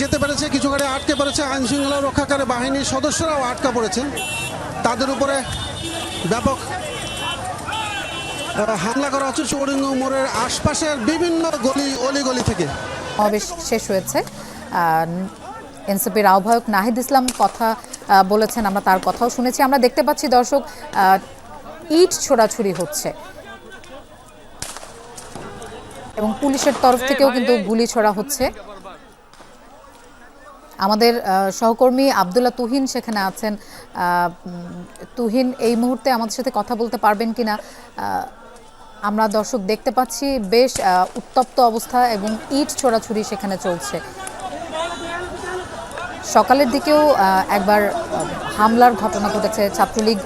যেতে পেরেছে, কিছু গাড়ি আটকে পড়েছে। আইন শৃঙ্খলা রক্ষাকারী বাহিনীর সদস্যরাও আটকা পড়েছেন। তাদের উপরে ব্যাপক হামলা করা হচ্ছে চৌরিঙ্গ মোড়ের আশপাশের বিভিন্ন গলি, অলিগলি থেকে। সমাবেশ শেষ হয়েছে। এনসিপির আহ্বায়ক নাহিদ ইসলাম কথা বলেছেন, আমরা তার কথাও শুনেছি। আমরা দেখতে পাচ্ছি, দর্শক ইট ছোড়াছুড়ি হচ্ছে। এবং পুলিশের তরফ থেকেও কিন্তু গুলি ছোড়া হচ্ছে। আমাদের সহকর্মী আবদুল্লাহ তুহিন সেখানে আছেন। তুহিন, এই মুহূর্তে আমাদের সাথে কথা বলতে পারবেন কিনা? আমরা দর্শক দেখতে পাচ্ছি বেশ উত্তপ্ত অবস্থা এবং ইট ছোড়াছুড়ি সেখানে চলছে। সকালের দিকেও একবার হামলার ঘটনা ঘটেছে ছাত্রলীগ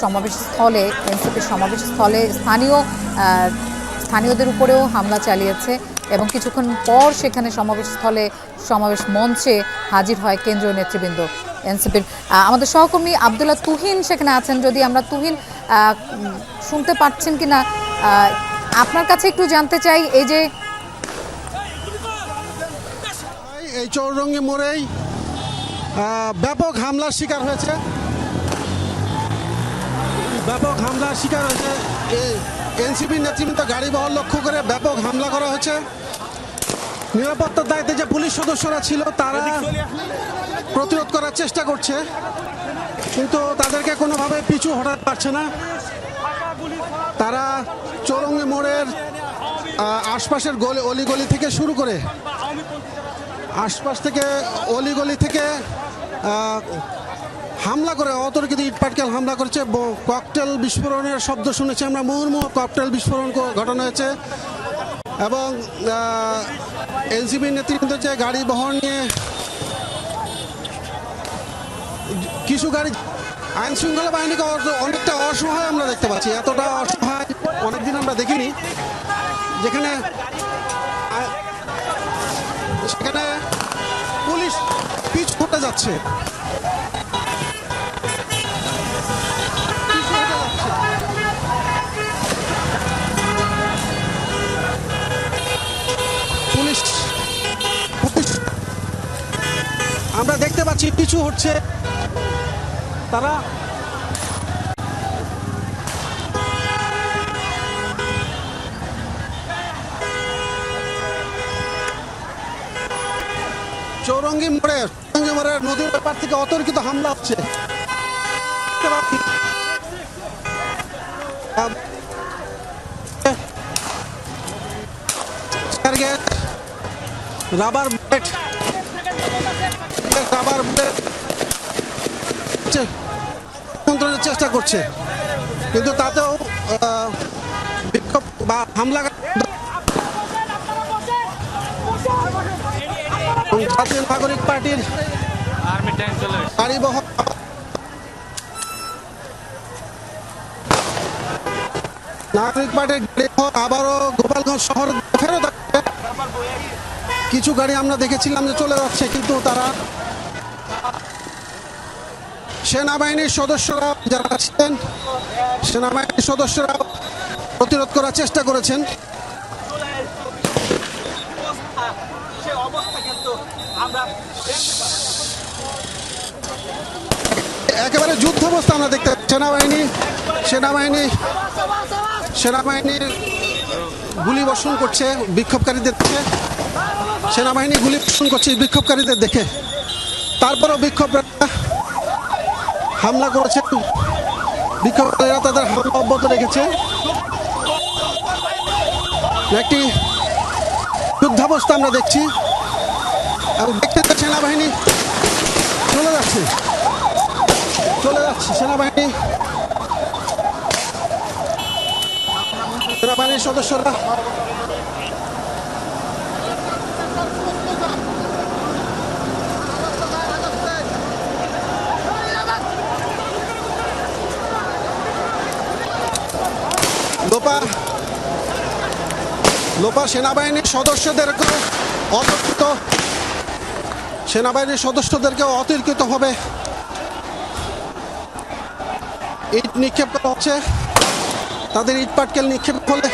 সমাবেশ স্থলে এনসিপির সমাবেশ স্থলে স্থানীয় স্থানীয়দের উপরেও হামলা চালিয়েছে। এবং কিছুক্ষণ পর সেখানে সমাবেশ স্থলে সমাবেশ মঞ্চে হাজির হয় কেন্দ্রীয় নেতৃবৃন্দ, এনসিপির। আমাদের সহকর্মী আবদুল্লাহ তুহিন সেখানে আছেন। যদি আমরা তুহিন শুনতে পাচ্ছেন কি না আপনার কাছে একটু জানতে চাই, এই যে এই চৌরঙ্গি মোড়েই ব্যাপক হামলার শিকার হয়েছে। ব্যাপক হামলার শিকার হয়েছে। এই এনসিপি নেতৃবৃন্দ গাড়ি বহর লক্ষ্য করে ব্যাপক হামলা করা হয়েছে। নিরাপত্তার দায়িত্বে যে পুলিশ সদস্যরা ছিল তারা প্রতিরোধ করার চেষ্টা করছে। কিন্তু তাদেরকে কোনোভাবে পিছু হটাতে পারছে না। তারা চৌরঙ্গি মোড়ের আশপাশের গলি অলিগলি থেকে শুরু করে আশপাশ থেকে অলিগলি থেকে হামলা করে অতর্কিত ইটপাটকেল হামলা করেছে। ককটেল বিস্ফোরণের শব্দ শুনেছি আমরা। মুহুর্মুহ ককটেল বিস্ফোরণ ঘটনা হয়েছে। এবং এনসিবি নেতৃত্ব যে গাড়ি বহন নিয়ে কিছু গাড়ি আইন শৃঙ্খলা বাহিনীকে অনেকটা অসহায় আমরা দেখতে পাচ্ছি। এতটা অসহায় অনেকদিন আমরা দেখিনি। যেখানে সেখানে পুলিশ পিছ করতে যাচ্ছে। আমরা দেখতে পাচ্ছি পিছু হচ্ছে তারা। চৌরঙ্গি মোড়ে চৌরঙ্গি মোড়ের নদীর ব্যাপার থেকে অতর্কিত হামলা হচ্ছে। রাবার বুলেট নিয়ন্ত্রণের চেষ্টা করছে কিন্তু তাতেও বিক্ষোভ বা হামলা জাতীয় নাগরিক পার্টির নাগরিক পার্টির আবারও গোপালগঞ্জ শহর ফেরত। কিছু গাড়ি আমরা দেখেছিলাম যে চলে যাচ্ছে, কিন্তু তারা সেনাবাহিনীর সদস্যরা যারা ছিলেন সেনাবাহিনীর সদস্যরা প্রতিরোধ করার চেষ্টা করেছেন একেবারে যুদ্ধ অবস্থা আমরা দেখতে। সেনাবাহিনী সেনাবাহিনী, সেনাবাহিনীর গুলি বর্ষণ করছে, বিক্ষোভকারীদের সেনাবাহিনী গুলি করছে বিক্ষোভকারীদের দেখে। তারপরও বিক্ষোভকারীরা হামলা করেছে। বিক্ষোভকারীরা তাদের হামলা অব্যাহত রেখেছে। একটি যুদ্ধাবস্থা আমরা দেখছি। এবং দেখতে সেনাবাহিনী চলে যাচ্ছে। চলে যাচ্ছে সেনাবাহিনী। সেনাবাহিনীর সদস্যরা লোপা। লোপা সেনাবাহিনীর সদস্যদেরকে অতর্কিত। সেনাবাহিনীর সদস্যদেরকেও অতর্কিতভাবে ইট নিক্ষেপ করা হচ্ছে। তাদের ইট পাটকেল নিক্ষেপ ফলে